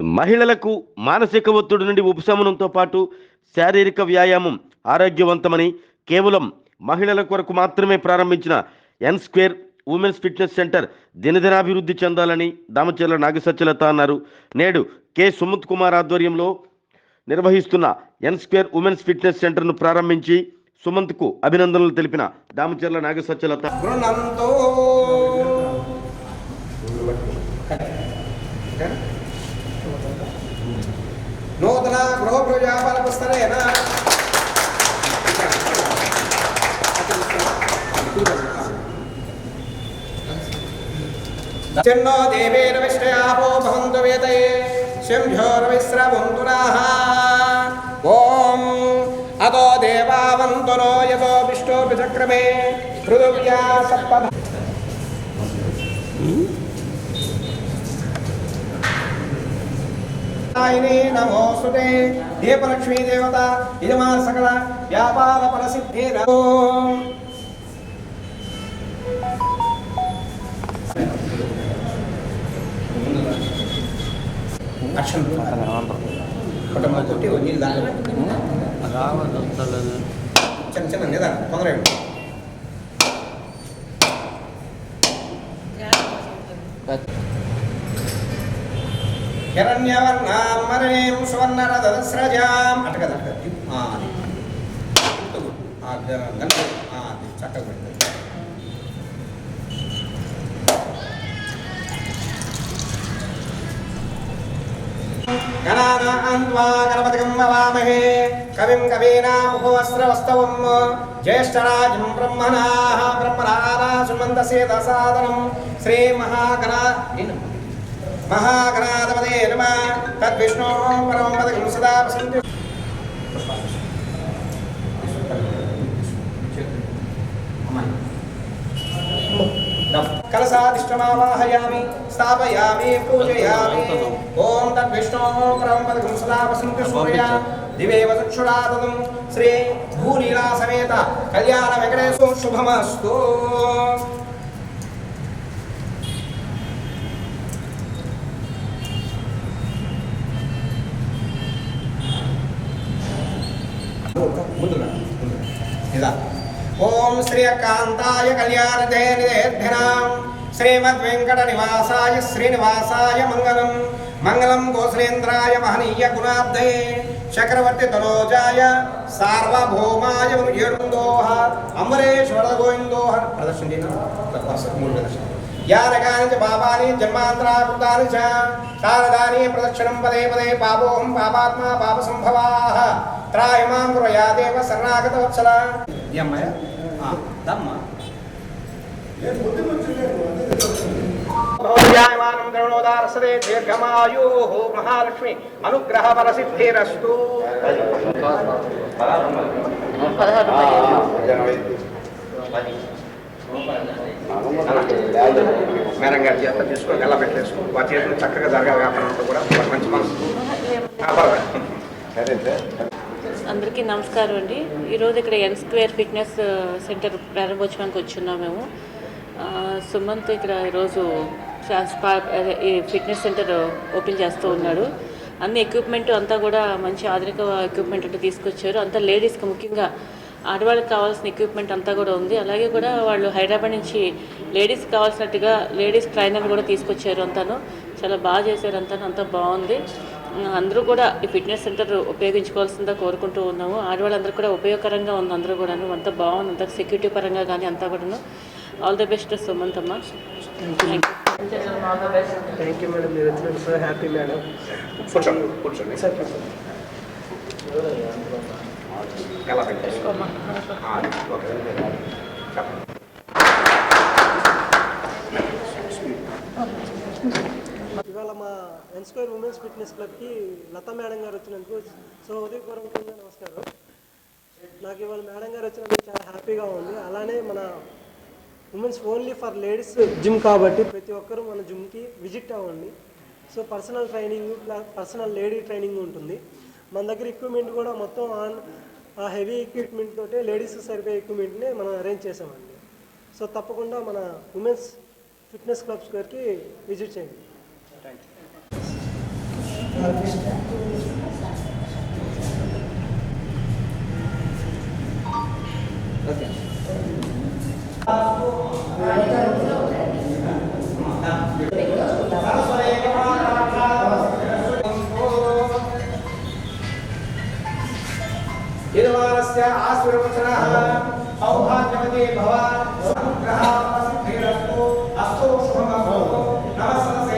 మహిళలకు మానసిక ఒత్తిడి నుండి ఉపశమనంతో పాటు శారీరక వ్యాయామం ఆరోగ్యవంతమని కేవలం మహిళల కొరకు మాత్రమే ప్రారంభించిన N square women's fitness centre దినదినాభివృద్ధి చెందాలని దామచర్ల నాగసత్యలత అన్నారు నేడు కె సుమంత్ కుమార్ ఆధ్వర్యంలో నిర్వహిస్తున్న ఎన్ స్క్వేర్ ఉమెన్స్ ఫిట్నెస్ సెంటర్ను ప్రారంభించి సుమంత్కు అభినందనలు తెలిపిన దామచర్ల నాగసత్యలత Okay. నూతన గృహ ప్రజాపాల పుస్తరేణ చిన్నో దేవేన విష్ణయాపో భవంతు వేదయే. శంభ్యోర్విశ్రవంతు ఓం అదో దేవావంతునో యతో విష్ణోపి చక్రమే పృథివ్యా సత్పథ నమోస్తుతే దీపలక్ష్మీ దేవత యజమాన సకల వ్యాపార ఫలసిద్ధి అక్షం చిన్న చిన్న నిదానం తొందరగా. హిరణ్యవర్ణాం మరణీం సువర్ణరథస్రజాం అట కదా అది. చక్కగా పెట్టు. గణానాం వవామహే కవిం కవీనాముపవస్త్రవస్తవం జ్యేష్ఠరాజం బ్రహ్మణా బ్రహ్మణానా సుమంతసేద సాదనం శ్రీ మహాగణ మహాగణాధిపతే నమ. తద్విష్ణో పరమం పదకం సదా వసంతి. కలసాదిష్టమావాహయామి స్థాపయామి పూజయామి. ఓం తద్విష్ణో పరమం పదకం సదా వసంతి సూర్య. దివేవ చక్షురాదం శ్రీ భూలీలా సమేత శ్రీయకాంతాయ శ్రీకాంతాయ కళ్యాణదే శ్రీమద్ వెంకట నివాసాయ శ్రీనివాసాయ మంగళం మంగళం గోశ్రేంద్రాయ మహనీయ గుణాబ్దే చక్రవర్తి తనోజాయ సార్వభౌమాయ ఏడుందోహ అమరేశ్వర గోవిందోహ ప్రదర్శన మూడు ప్రదర్శన యానకాని చ పాపాని జన్మాంతరాకృతాని చ శారదాని ప్రదక్షిణం పదే పదే పాపోహం పాపాత్మా పాప సంభవాః త్రాయమాం కృపయా దేవ శరణాగత వత్సల ఈ అమ్మాయ దమ్మ భవత్యాయమానం ద్రవణోదారసదే దీర్ఘమాయు మహాలక్ష్మి. అనుగ్రహ ఫలసిద్ధిరస్తు మేడం గారి చేత తీసుకొని ఎలా పెట్టేసుకో? వారి చేతులు చక్కగా జరగాలి కాబట్టి కూడా. మంచి మనసు. సరే సార్. అందరికీ నమస్కారం అండి. ఈరోజు ఇక్కడ ఎన్ స్క్వేర్ ఫిట్నెస్ సెంటర్ ప్రారంభోత్సవానికి వచ్చున్నాం మేము. సుమంత్ ఇక్కడ ఈరోజు ఈ ఫిట్నెస్ సెంటర్ ఓపెన్ చేస్తూ ఉన్నాడు. అన్ని ఎక్విప్మెంట్ అంతా కూడా మంచి ఆధునిక ఎక్విప్మెంట్ అంటే తీసుకొచ్చారు. అంతా లేడీస్కి ముఖ్యంగా ఆడవాళ్ళకి కావాల్సిన ఎక్విప్మెంట్ అంతా కూడా ఉంది. అలాగే కూడా వాళ్ళు హైదరాబాద్ నుంచి లేడీస్ కావాల్సినట్టుగా లేడీస్ ట్రైనర్ కూడా తీసుకొచ్చారు అంతాను. చాలా బాగా చేశారు అంతాను. అంతా బాగుంది. అందరూ కూడా ఈ ఫిట్నెస్ సెంటర్ ఉపయోగించుకోవాల్సిందిగా కోరుకుంటూ ఉన్నాము. ఆడవాళ్ళందరూ కూడా ఉపయోగకరంగా ఉంది అందరూ కూడాను. అంతా బాగుంది అంతా సెక్యూరిటీ పరంగా కానీ అంతా కూడాను. ఆల్ ది బెస్ట్ సుమంత్ అమ్మ. Thank you thank you madam మీరు వచ్చినందుకు సో హ్యాపీ మేడం కూర్చోండి కూర్చోండి. సార్ ఎలా ఓకే. చెప్పండి. ఇవాళ మా ఎన్స్క్వైర్ ఉమెన్స్ ఫిట్నెస్ క్లబ్కి లతా మేడం గారు వచ్చినందుకు సో ఉదయపూర్వకంగా నమస్కారం. నాకు ఇవాళ మేడం గారు వచ్చినందుకు చాలా హ్యాపీగా ఉంది. అలానే మన women's only for ladies gym కాబట్టి ప్రతి ఒక్కరూ మన జిమ్కి విజిట్ అవ్వండి. So personal training personal lady training ఉంటుంది. మన దగ్గర ఎక్విప్మెంట్ కూడా మొత్తం ఆన్ ఆ హెవీ ఎక్విప్మెంట్ తోటే లేడీస్ సరిపోయే ఎక్విప్మెంట్ని మనం అరేంజ్ చేసామండి. సో తప్పకుండా మన ఉమెన్స్ ఫిట్నెస్ క్లబ్స్ స్క్వేర్కి విజిట్ చేయండి. यदवानस्य आसुरवचनः औभाग्यवते भवान् समुद्रः प्रसिद्धिरस्तु अस्तु शुभमभवतु नमः।